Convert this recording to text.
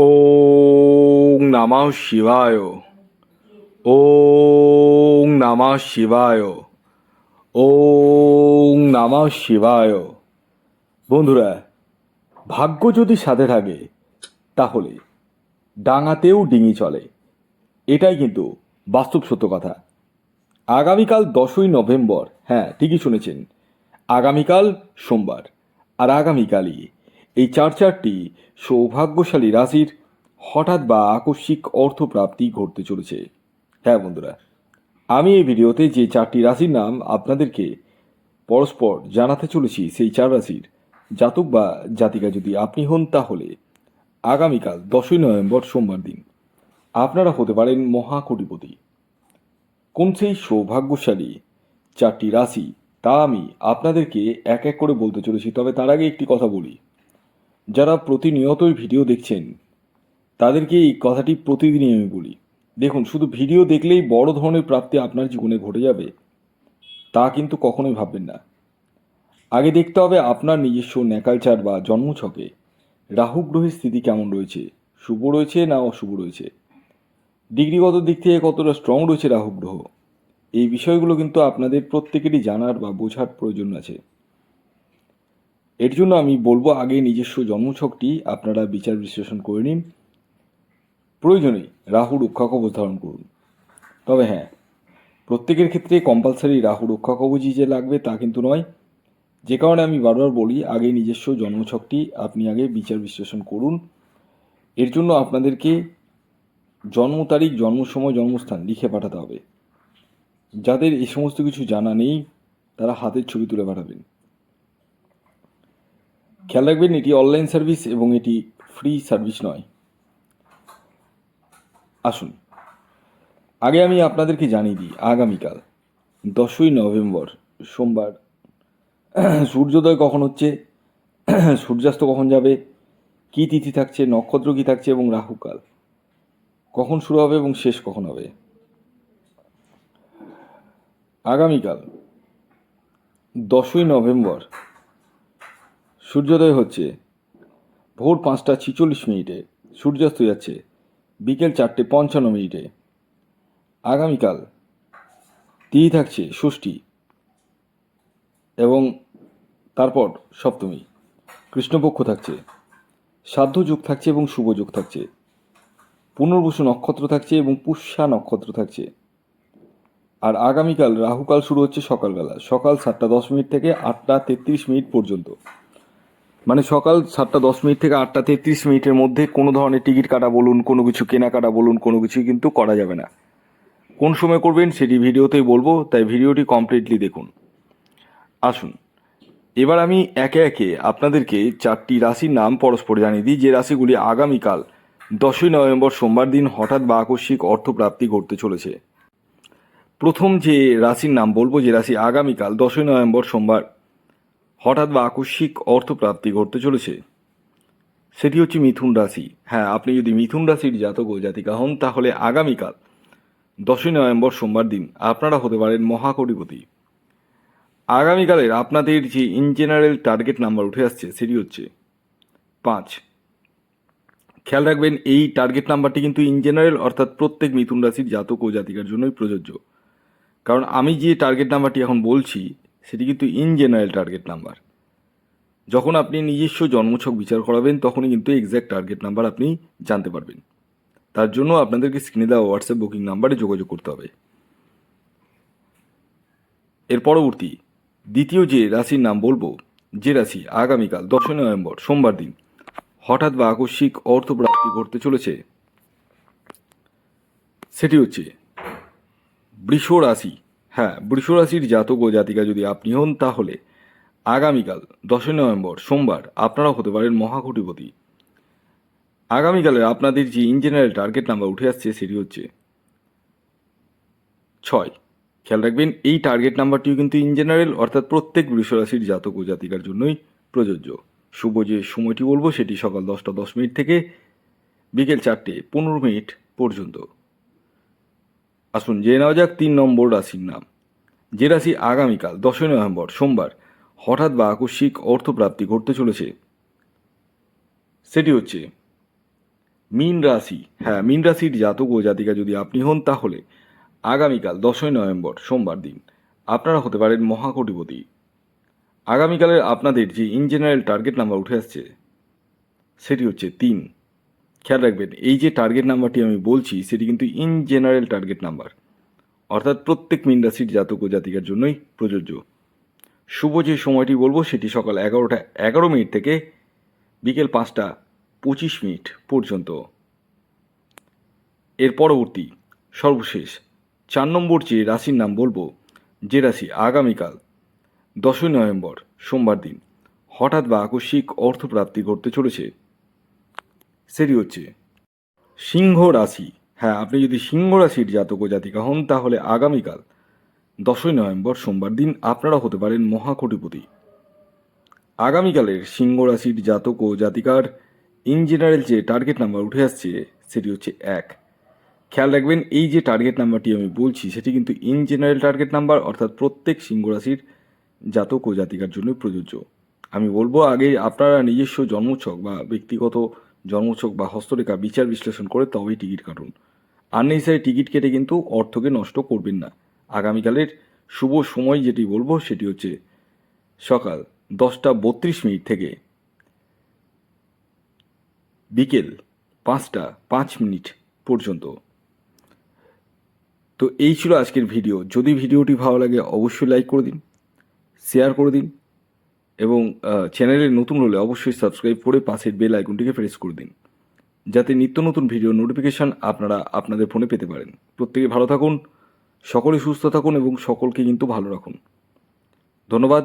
ওং নমঃ শিবায়। ওং নমঃ শিবায়। ওং নমঃ শিবায়। বন্ধুরা, ভাগ্য যদি সাথে থাকে, তাহলে ডাঙাতেও ডিঙি চলে। এটাই কিন্তু বাস্তব সত্য কথা। আগামীকাল দশই নভেম্বর হ্যাঁ ঠিকই শুনেছেন। আগামীকাল সোমবার, আর আগামীকালই এই চার চারটি সৌভাগ্যশালী রাশির হঠাৎ বা আকস্মিক অর্থপ্রাপ্তি ঘটতে চলেছে। হ্যাঁ বন্ধুরা, আমি এই ভিডিওতে যে চারটি রাশির নাম আপনাদেরকে পরস্পর জানাতে চলেছি সেই চার রাশির জাতক বা জাতিকা যদি আপনি হন, তাহলে আগামীকাল দশই নভেম্বর সোমবার দিন আপনারা হতে পারেন মহাকোটিপতি। কোন সেই সৌভাগ্যশালী চারটি রাশি তা আমি আপনাদেরকে এক এক করে বলতে চলেছি, তবে তার আগে একটি কথা বলি। যারা প্রতিনিয়তই ভিডিও দেখছেন, তাদেরকে এই কথাটি প্রতিদিনই আমি বলি। দেখুন, শুধু ভিডিও দেখলেই বড় ধরনের প্রাপ্তি আপনার জীবনে ঘটে যাবে, তা কিন্তু কখনোই ভাববেন না। আগে দেখতে হবে আপনার নিজস্ব ন্যাকালচার বা জন্মছকে। রাহু গ্রহের স্থিতি কেমন রয়েছে? শুভ রয়েছে না অশুভ রয়েছে? ডিগ্রিগত দিক থেকে কতটা স্ট্রং রয়েছে রাহু গ্রহ? এই বিষয়গুলো কিন্তু আপনাদের প্রত্যেকেরই জানার বা বোঝার প্রয়োজন আছে। এর জন্য আমি বলব আগে নিজস্ব জন্মছকটি আপনারা বিচার বিশ্লেষণ করে নিন। প্রয়োজনে রাহু রক্ষা কবচ ধারণ করুন। তবে হ্যাঁ প্রত্যেকের ক্ষেত্রে কম্পালসারি রাহু রক্ষা কবচই যে লাগবে তা কিন্তু নয়। যে কারণে আমি বারবার বলি, আগে নিজস্ব জন্মছকটি আপনি আগে বিচার বিশ্লেষণ করুন। এর জন্য আপনাদেরকে জন্ম তারিখ, জন্ম সময়, জন্মস্থান লিখে পাঠাতে হবে। যাদের এই সমস্ত কিছু জানা নেই, তারা হাতের ছবি তুলে পাঠাবেন। খেয়াল রাখবেন, এটি অনলাইন সার্ভিস এবং এটি ফ্রি সার্ভিস নয়। আসুন, আগে আমি আপনাদেরকে জানিয়ে দিই, আগামীকাল দশই নভেম্বর সোমবার, সূর্যোদয় কখন হচ্ছে, সূর্যাস্ত কখন যাবে, কী তিথি থাকছে, নক্ষত্র কী থাকছে এবং রাহুকাল কখন শুরু হবে এবং শেষ কখন হবে। আগামীকাল দশই নভেম্বর সূর্যোদয় হচ্ছে। ভোর পাঁচটা ছিচল্লিশ মিনিটে সূর্যাস্ত যাচ্ছে। বিকেল চারটে পঞ্চান্ন মিনিটে। আগামীকাল তিথি থাকছে ষষ্ঠী এবং তারপর সপ্তমী। কৃষ্ণপক্ষ থাকছে। সাধ্য যুগ থাকছে এবং শুভ যুগ থাকছে। পুনর্বসু নক্ষত্র থাকছে এবং পুষ্যা নক্ষত্র থাকছে। আর আগামীকাল রাহুকাল শুরু হচ্ছে সকালবেলা। সকাল সাতটা দশ মিনিট থেকে আটটা তেত্রিশ মিনিট পর্যন্ত। মানে সকাল সাতটা দশ মিনিট থেকে আটটা তেত্রিশ মিনিটের মধ্যে কোনো ধরনের টিকিট কাটা বলুন, কোনো কিছু কেনাকাটা বলুন, কোনো কিছুই কিন্তু করা যাবে না। কোন সময় করবেন সেটি ভিডিওতেই বলব, তাই ভিডিওটি কমপ্লিটলি দেখুন। আসুন। এবার আমি একে একে আপনাদেরকে চারটি রাশির নাম পরস্পর জানিয়ে দিই। যে রাশিগুলি আগামীকাল দশই নভেম্বর সোমবার দিন হঠাৎ বা আকস্মিক অর্থপ্রাপ্তি ঘটতে চলেছে। প্রথম যে রাশির নাম বলব, যে রাশি আগামীকাল দশই নভেম্বর সোমবার হঠাৎ বা আকস্মিক অর্থপ্রাপ্তি ঘটতে চলেছে। সেটি হচ্ছে মিথুন রাশি। হ্যাঁ আপনি যদি মিথুন রাশির জাতক ও জাতিকা হন, তাহলে আগামীকাল দশই নভেম্বর সোমবার দিন আপনারা হতে পারেন মহাকটিপতি। আগামীকালের আপনাদের যে ইন জেনারেল টার্গেট নাম্বার উঠে আসছে, সেটি হচ্ছে পাঁচ। খেয়াল রাখবেন, এই টার্গেট নাম্বারটি কিন্তু ইন জেনারেল অর্থাৎ প্রত্যেক মিথুন রাশির জাতক ও জাতিকার জন্যই প্রযোজ্য। কারণ আমি যে টার্গেট নাম্বারটি এখন বলছি সেটি কিন্তু ইন জেনারেল টার্গেট নাম্বার যখন আপনি নিজস্ব জন্মছক বিচার করাবেন, তখনই কিন্তু এক্স্যাক্ট টার্গেট নাম্বার আপনি জানতে পারবেন। তার জন্য আপনাদেরকে স্ক্রিনে দেওয়া হোয়াটসঅ্যাপ বুকিং নাম্বারে যোগাযোগ করতে হবে। এর পরবর্তী, দ্বিতীয় যে রাশির নাম বলব, যে রাশি আগামীকাল, দশই নভেম্বর, সোমবার দিন, হঠাৎ বা আকস্মিক অর্থপ্রাপ্তি ঘটতে চলেছে, সেটি হচ্ছে বৃষ রাশি। হ্যাঁ বৃষ রাশির জাতক ও জাতিকা যদি আপনি হন, তাহলে আগামীকাল দশই নভেম্বর সোমবার আপনারাও হতে পারেন মহাকুটিপতি। আগামীকালের আপনাদের যে ইন জেনারেল টার্গেট নাম্বার উঠে আসছে, সেটি হচ্ছে ছয়। খেয়াল রাখবেন, এই টার্গেট নাম্বারটিও কিন্তু ইন জেনারেল অর্থাৎ প্রত্যেক বৃষরাশির জাতক ও জাতিকার জন্যই প্রযোজ্য। শুভ যে সময়টি বলব, সেটি সকাল দশটা দশ মিনিট থেকে বিকেল চারটে পনেরো মিনিট পর্যন্ত। আসুন, জেনে নেওয়া যাক তিন নম্বর রাশির নাম। যে রাশি আগামীকাল, দশই নভেম্বর, সোমবার, হঠাৎ বা আকস্মিক অর্থপ্রাপ্তি ঘটতে চলেছে। সেটি হচ্ছে, মীন রাশি। হ্যাঁ মীন রাশির জাতক ও জাতিকা যদি আপনি হন, তাহলে আগামীকাল, দশই নভেম্বর, সোমবার দিন, আপনারা হতে পারেন মহাকোটিপতি। আগামীকালের আপনাদের যে ইন জেনারেল টার্গেট নাম্বার উঠে আসছে, সেটি হচ্ছে তিন। খেয়াল রাখবেন, এই যে টার্গেট নাম্বারটি আমি বলছি, সেটি কিন্তু ইন জেনারেল টার্গেট নাম্বার অর্থাৎ প্রত্যেক মীন রাশির জাতক ও জাতিকার জন্যই প্রযোজ্য। শুভ যে সময়টি বলব, সেটি সকাল এগারোটা, এগারো মিনিট থেকে বিকেল পাঁচটা পঁচিশ মিনিট পর্যন্ত। এর পরবর্তী, সর্বশেষ, চার নম্বর যে রাশির নাম বলব, যে রাশি আগামীকাল, দশই নভেম্বর, সোমবার দিন, হঠাৎ বা আকস্মিক অর্থপ্রাপ্তি ঘটতে চলেছে। সেটি হচ্ছে সিংহ রাশি। হ্যাঁ আপনি যদি সিংহ রাশির জাতক ও জাতিকা হন, তাহলে আগামীকাল দশই নভেম্বর সোমবার দিন আপনারা হতে পারেন মহাকোটিপতি। আগামীকালের সিংহ রাশির জাতক ও জাতিকার ইন জেনারেল যে টার্গেট নাম্বার উঠে আসছে, সেটি হচ্ছে এক। খেয়াল রাখবেন, এই যে টার্গেট নাম্বারটি আমি বলছি, সেটি কিন্তু ইন জেনারেল টার্গেট নাম্বার অর্থাৎ প্রত্যেক সিংহ রাশির জাতক ও জাতিকার জন্য প্রযোজ্য। আমি বলব, আগে আপনারা নিজস্ব জন্মছক বা ব্যক্তিগত জন্মছক বা হস্তরেখা বিচার বিশ্লেষণ করে তবেই টিকিট কাটুন। আননেসারি টিকিট কেটে কিন্তু অর্থকে নষ্ট করবেন না। আগামীকালের শুভ সময় যেটি বলব সেটি হচ্ছে সকাল দশটা বত্রিশ মিনিট থেকে বিকেল পাঁচটা পাঁচ মিনিট পর্যন্ত। তো এই ছিল আজকের ভিডিও। যদি ভিডিওটি ভালো লাগে অবশ্যই লাইক করে দিন শেয়ার করে দিন এবং চ্যানেলে নতুন হলে অবশ্যই সাবস্ক্রাইব করে পাশের বেল আইকনটিকে প্রেস করে দিন। যাতে নিত্য নতুন ভিডিও নোটিফিকেশান আপনারা আপনাদের ফোনে পেতে পারেন। প্রত্যেকে ভালো থাকুন, সকলে সুস্থ থাকুন এবং সকলকে কিন্তু ভালো রাখুন। ধন্যবাদ।